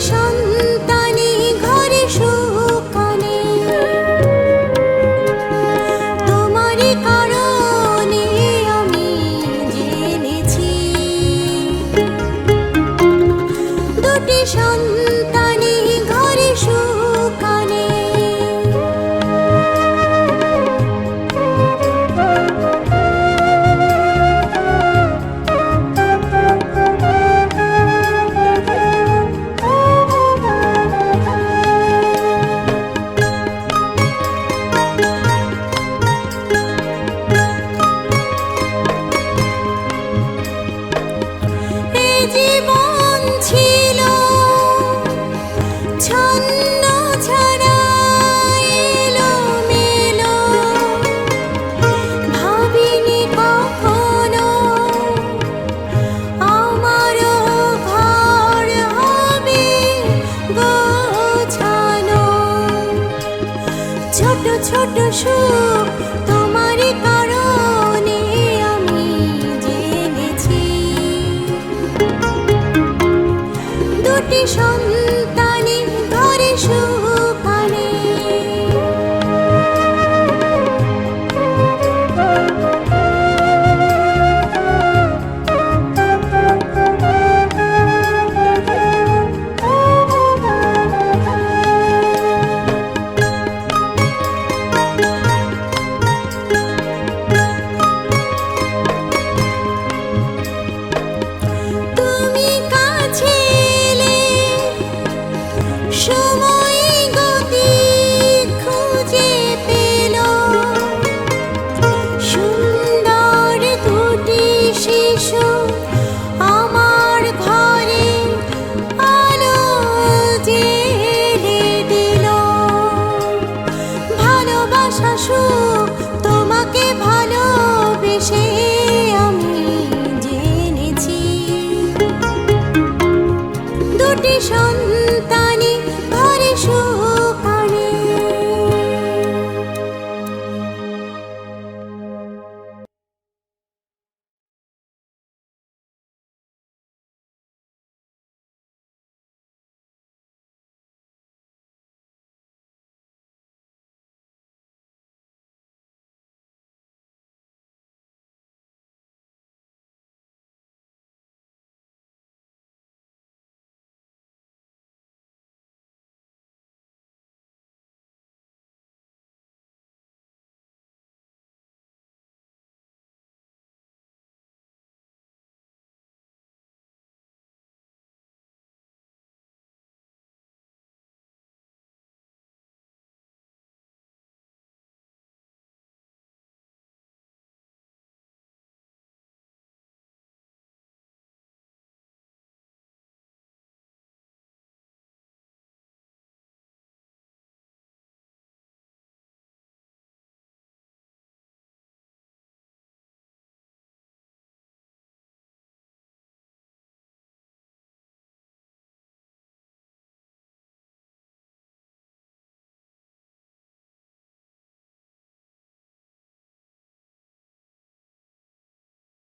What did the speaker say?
সন্তান ছোট ছোট সুখ তোমারই কারণে আমি জেনেছি। দুটি সন্তান তোমাকে ভালোবেসে আমি জেনেছি। দুটি সন্ধ্যা